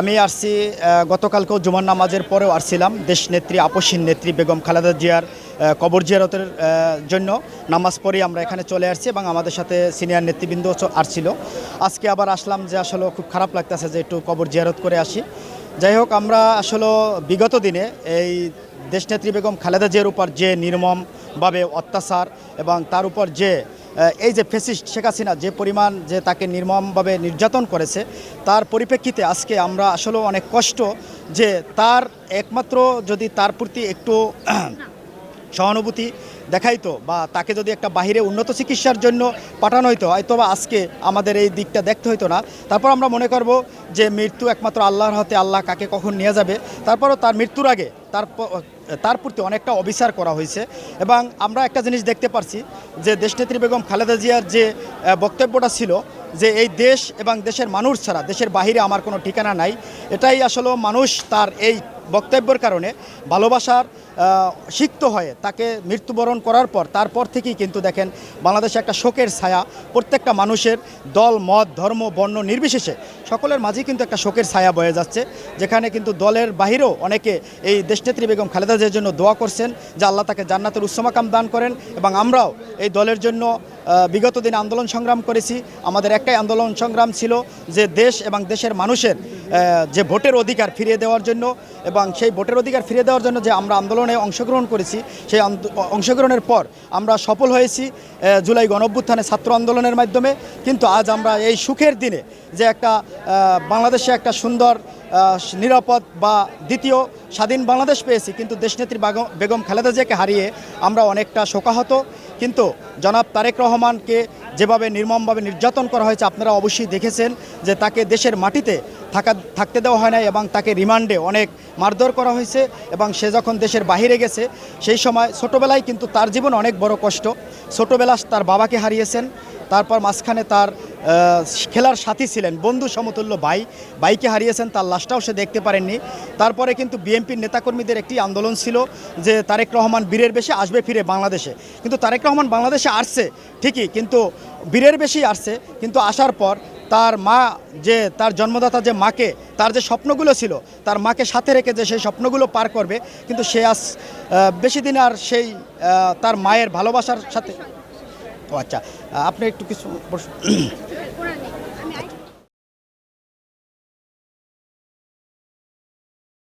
আমি আসছি গতকালকেও জুমার নামাজের পরেও আসছিলাম। দেশ নেত্রী আপসীন নেত্রী বেগম খালেদা জিয়ার কবর জিয়ারতের জন্য নামাজ পড়ে আমরা এখানে চলে আসছি এবং আমাদের সাথে সিনিয়র নেতৃবৃন্দ আসছিল। আজকে আবার আসলাম যে আসলে খুব খারাপ লাগতেছে যে একটু কবর জিয়ারত করে আসি। যাই হোক, আমরা আসলে বিগত দিনে এই দেশনেত্রী বেগম খালেদা জিয়ার উপর যে নির্মমভাবে অত্যাচার এবং তার উপর যে এই যে ফেসিস্ট শেখ হাসিনা যে পরিমাণ যে তাকে নির্মমভাবে নির্যাতন করেছে, তার পরিপ্রেক্ষিতে আজকে আমরা আসলে অনেক কষ্ট যে তার একমাত্র যদি তার প্রতি একটু সহানুভূতি দেখাইতো বা তাকে যদি একটা বাহিরে উন্নত চিকিৎসার জন্য পাঠানো হইতো হয়তো বা আজকে আমাদের এই দিকটা দেখতে হইতো না। তারপর আমরা মনে করব যে মৃত্যু একমাত্র আল্লাহর হাতে আল্লাহ কাকে কখন নিয়ে যাবে। তারপরও তার মৃত্যুর আগে তার তার প্রতি অনেকটা অবিচার করা হয়েছে। এবং আমরা একটা জিনিস দেখতে পারছি যে দেশনেত্রী বেগম খালেদা জিয়ার যে বক্তব্যটা ছিল যে এই দেশ এবং দেশের মানুষ ছাড়া, দেশের বাহিরে আমার কোনো ঠিকানা নাই। এটাই আসলে মানুষ তার এই বক্তব্যের কারণে ভালোবাসার সিক্ত হয়ে তাকে মৃত্যুবরণ করার পর, তারপর থেকেই কিন্তু দেখেন বাংলাদেশে একটা শোকের ছায়া। প্রত্যেকটা মানুষের দল, মত, ধর্ম, বর্ণ নির্বিশেষে সকলের মাঝেই কিন্তু একটা শোকের ছায়া বয়ে যাচ্ছে, যেখানে কিন্তু দলের বাহিরেও অনেকে এই দেশনেত্রী বেগম খালেদা জিয়ার জন্য দোয়া করছেন যে আল্লাহ তাকে জান্নাতের উচ্চমাকাম দান করেন এবং আমরাও এই দলের জন্য বিগত দিনে আন্দোলন সংগ্রাম করেছি। আমাদের একটাই আন্দোলন সংগ্রাম ছিল যে দেশ এবং দেশের মানুষের যে ভোটের অধিকার ফিরিয়ে দেওয়ার জন্য এবং সেই ভোটের অধিকার ফিরিয়ে দেওয়ার জন্য যে আমরা আন্দোলনে অংশগ্রহণ করেছি, সেই অংশগ্রহণের পর আমরা সফল হয়েছি জুলাই গণভ্যুত্থানে ছাত্র আন্দোলনের মাধ্যমে। কিন্তু আজ আমরা এই সুখের দিনে যে একটা বাংলাদেশে একটা সুন্দর নিরাপদ বা দ্বিতীয় স্বাধীন বাংলাদেশ পেয়েছি, কিন্তু দেশনেত্রী বাগ- বেগম খালেদা জিয়াকে হারিয়ে আমরা অনেকটা শোকাহত। কিন্তু জনাব তারেক রহমানকে যেভাবে নির্মমভাবে নির্যাতন করা হয়েছে, আপনারা অবশ্যই দেখেছেন যে তাকে দেশের মাটিতে থাকা, থাকতে দেওয়া হয় না এবং তাকে রিমান্ডে অনেক মারধর করা হয়েছে এবং সে যখন দেশের বাহিরে গেছে, সেই সময় ছোটোবেলায় কিন্তু তার জীবন অনেক বড় কষ্ট। ছোটোবেলা তার বাবাকে হারিয়েছেন, তারপর মাঝখানে তার খেলার সাথী ছিলেন বন্ধু সমতুল্য ভাই। ভাইকে হারিয়েছেন, তার লাশটাও সে দেখতে পারেননি। তারপরে কিন্তু বিএনপির নেতাকর্মীদের একটি আন্দোলন ছিল যে তারেক রহমান বীরের বেশি আসবে ফিরে বাংলাদেশে। কিন্তু তারেক রহমান বাংলাদেশে আসছে, ঠিকই, কিন্তু বীরের বেশি আসছে। কিন্তু আসার পর তার মা যে, তার জন্মদাতা যে মাকে, তার যে স্বপ্নগুলো ছিল, তার মাকে সাথে রেখে যে সেই স্বপ্নগুলো পার করবে, কিন্তু সে আজ বেশি দিন আর সেই তার মায়ের ভালোবাসার সাথে ও আচ্ছা আপনি একটু কিছু প্রশ্ন-